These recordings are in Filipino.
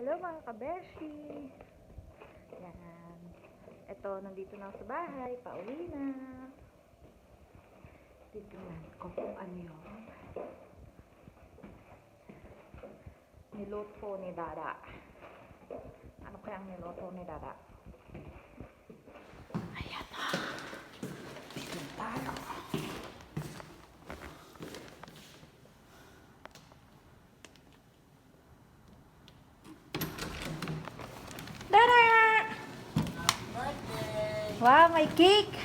Hello mga kabeshi! Yan. Ito, nandito na sa bahay. Pauwi na. Titignan ko kung ano yun. Niluto ni Dada. Ano kayang niluto ni Dada? Ayan na. Tignan tayo. Dada! May cake!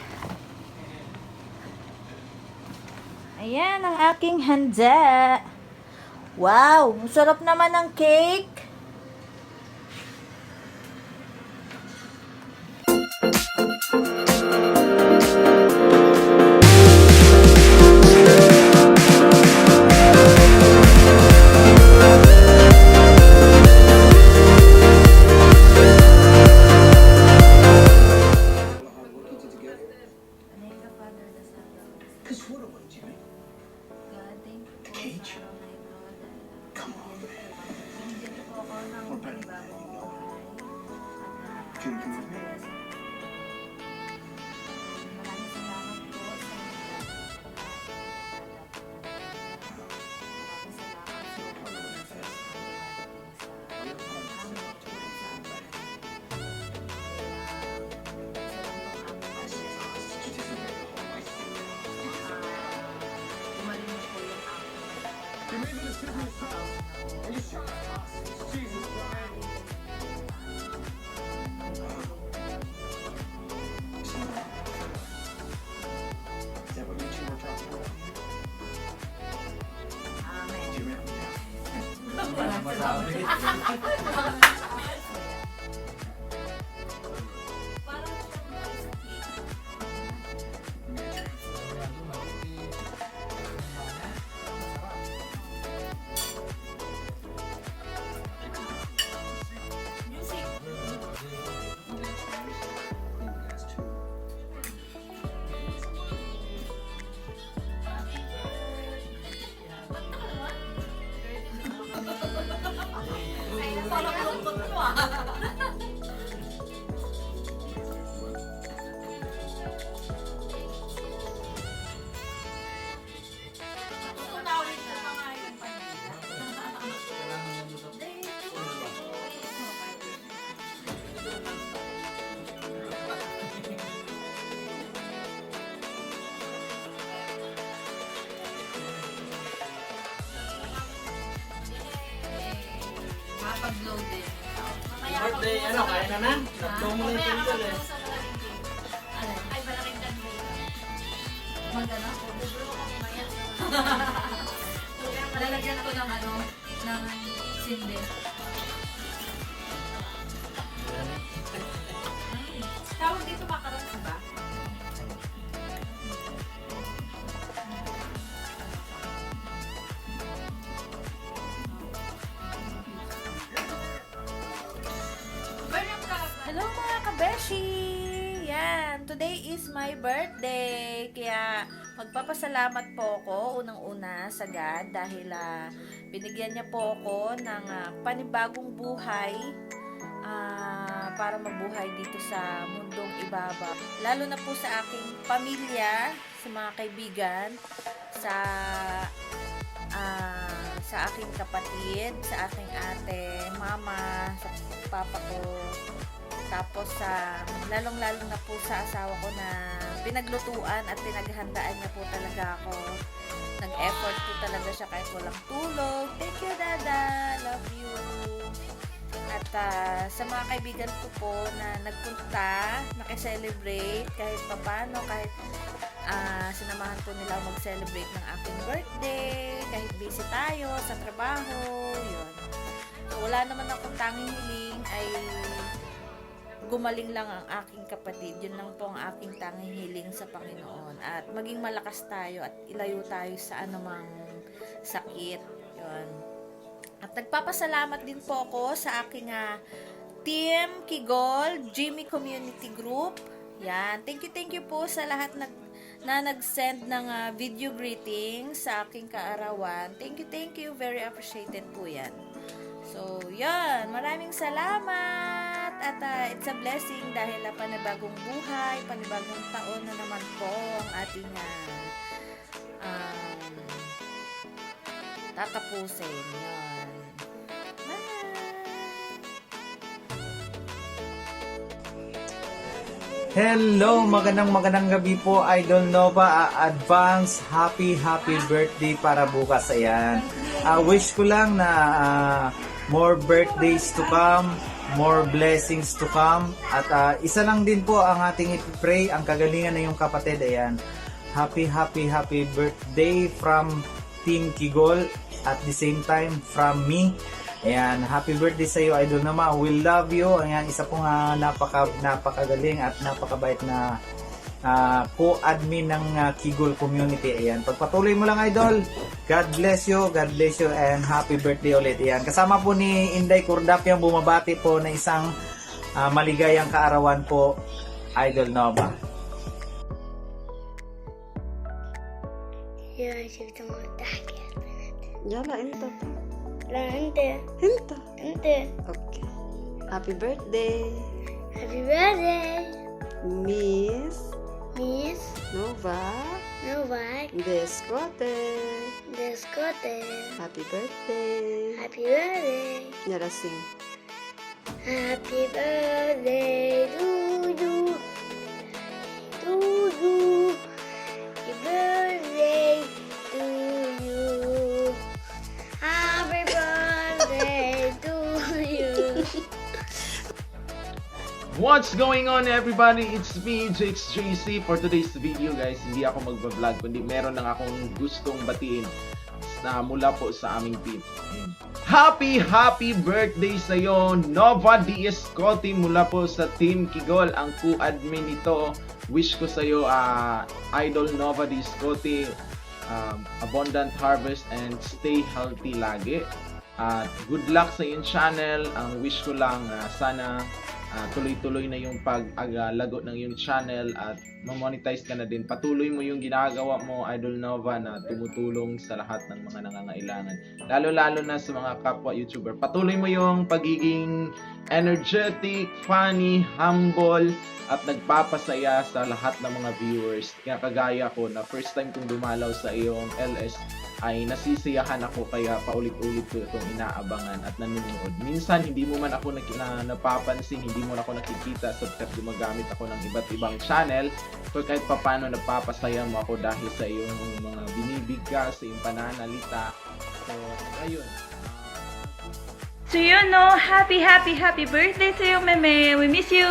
Ayan ang aking handa. Wow, masarap naman ang cake. Maraming You made making this business. And you shut. You Birthday, ano, kaya na na? Tatlo mo na yung pencil eh. Ay, malaking kanila. Magana? Lalagyan ko ng ano, ng sindi. Today is my birthday. Kaya magpapasalamat po ako unang-una sa God dahil ah, binigyan niya po ako ng ah, panibagong buhay ah, para mabuhay dito sa mundong ibaba. Lalo na po sa aking pamilya, sa mga kaibigan, sa ah, sa aking kapatid, sa aking ate, mama, sa papa ko, tapos sa lalong-lalo na po sa asawa ko na pinaglutuan at pinaghandaan niya po talaga ako. Nag-effort po talaga siya kahit walang tulog. Thank you, Dada. Love you. At ah, sa mga kaibigan ko po na nagpunta, nakiselebrate kahit papano, kahit ah, sinamahan po nila mag-celebrate ng aking birthday, kahit busy tayo sa trabaho, yun. So, wala naman akong tanging hiling ay gumaling lang ang aking kapatid. Yun lang po ang aking tanging hiling sa Panginoon. At maging malakas tayo at ilayo tayo sa anumang sakit. Yun. At nagpapasalamat din po ako sa aking ah, Team Kigol Jimmy Community Group. Yan. Thank you, thank you po sa lahat nag na nag-send ng ah, video greetings sa aking kaarawan. Thank you, thank you. Very appreciated po yan. So, yan. Maraming salamat. At ah, it's a blessing dahil na panibagong buhay, panibagong taon na naman po ang ating ah, um, tatapusin. Hello, magandang magandang gabi po Idol Nova. Ah, advance happy happy birthday para bukas. Ayan. Ah, wish ko lang na ah, more birthdays to come, more blessings to come. At ah, isa lang din po ang ating ipipray, ang kagalingan ng iyong kapatid. Ayan. Happy happy happy birthday from Team Kigol at the same time from me. Ayan, happy birthday sa iyo, Idol Nama. We love you. Ayan, isa pong ah, napaka, napakagaling at napakabait na ah, co-admin ng ah, Kigol community. Ayan, pagpatuloy mo lang, Idol. God bless you, God bless you, and happy birthday ulit. Ayan, kasama po ni Inday Kurdap yung bumabati po na isang ah, maligayang kaarawan po, Idol Nova. يا شفت ما تحكي يلا انت لا انت انت انت اوكي هابي بيرثداي هابي بيرثداي ميس Miss Nova, Nova, Descote, Descote, Happy birthday. Happy birthday. E era assim. Happy birthday to What's going on everybody? It's me, JXJC. For today's video guys, hindi ako magbablog kundi meron lang akong gustong batiin na mula po sa aming team. Happy, happy birthday sa iyo, Nova D. Escote mula po sa Team Kigol, ang co-admin nito. Wish ko sa iyo, ah, Idol Nova D. Escote, um, abundant harvest and stay healthy lagi. At good luck sa iyong channel. Ang wish ko lang ah, sana ah, tuloy-tuloy na yung pag-lago ng iyong channel at ma-monetize ka na din. Patuloy mo yung ginagawa mo, Idol Nova, na tumutulong sa lahat ng mga nangangailangan. Lalo-lalo na sa mga kapwa YouTuber. Patuloy mo yung pagiging energetic, funny, humble, at nagpapasaya sa lahat ng mga viewers. Kaya kagaya ko na first time kong dumalaw sa iyong LS ay nasisiyahan ako kaya paulit-ulit ko itong inaabangan at nanonood. Minsan hindi mo man ako nak- na, napapansin, hindi mo na ako nakikita sapagkat gumagamit ako ng iba't ibang channel. Pero kahit papano napapasaya mo ako dahil sa iyong mga binibigkas, sa iyong pananalita. So, ayun. So yun no, happy, happy, happy birthday to you, Meme. We miss you.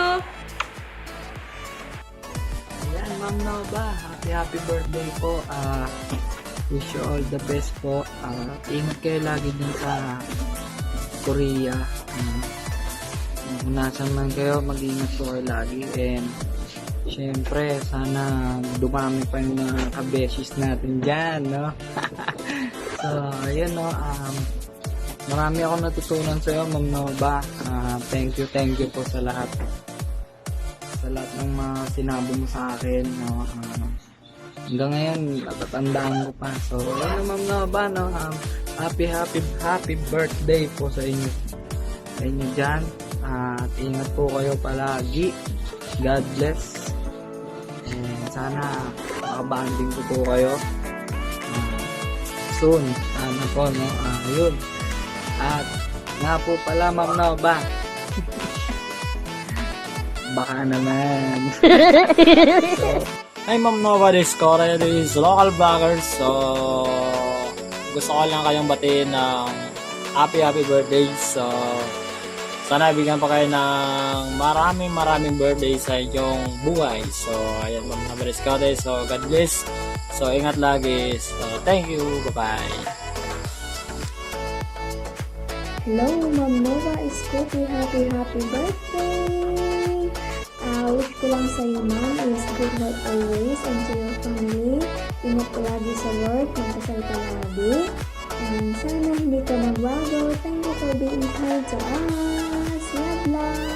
Ayan, Ma'am Nova. Happy, happy birthday po. Ah, wish you all the best po. Ah, ingat kayo lagi din sa Korea. Um, kung nasan man kayo, mag-ingat po kayo lagi. And, syempre, sana dumami pa yung mga kabesis natin dyan, no? so, ayun, no? Um, marami akong natutunan sa'yo, Ma'am Nova. Ah, thank you, thank you po sa lahat sa lahat ng mga sinabi mo sa akin. No? Um, hanggang ngayon, natatandaan ko pa. So, ano ma'am na ba, no? Um, happy, happy, happy birthday po sa inyo. Sa inyo dyan. At ingat po kayo palagi. God bless. And sana makabanding ko po kayo. Uh, soon. Sana po, no? Ah, yun. At nga po pala, ma'am na ba? Baka naman. Hi Ma'am Nova Discord, this is Local Vloggers. So, gusto ko lang kayong batiin ng happy happy birthday. So, sana bigyan pa kayo ng maraming maraming birthday sa inyong buhay. So, ayan Ma'am Nova Discord. So, God bless. So, ingat lagi. So, thank you. Bye-bye. Hello, Ma'am Nova Scooty. Happy, happy birthday! Wish ko lang sa iyo, Ma'am, is good health always and to your family. Ingat ka lagi sa work, magkasal ka lagi. And sana hindi ka magbago. Thank you for being kind to us. Love, love!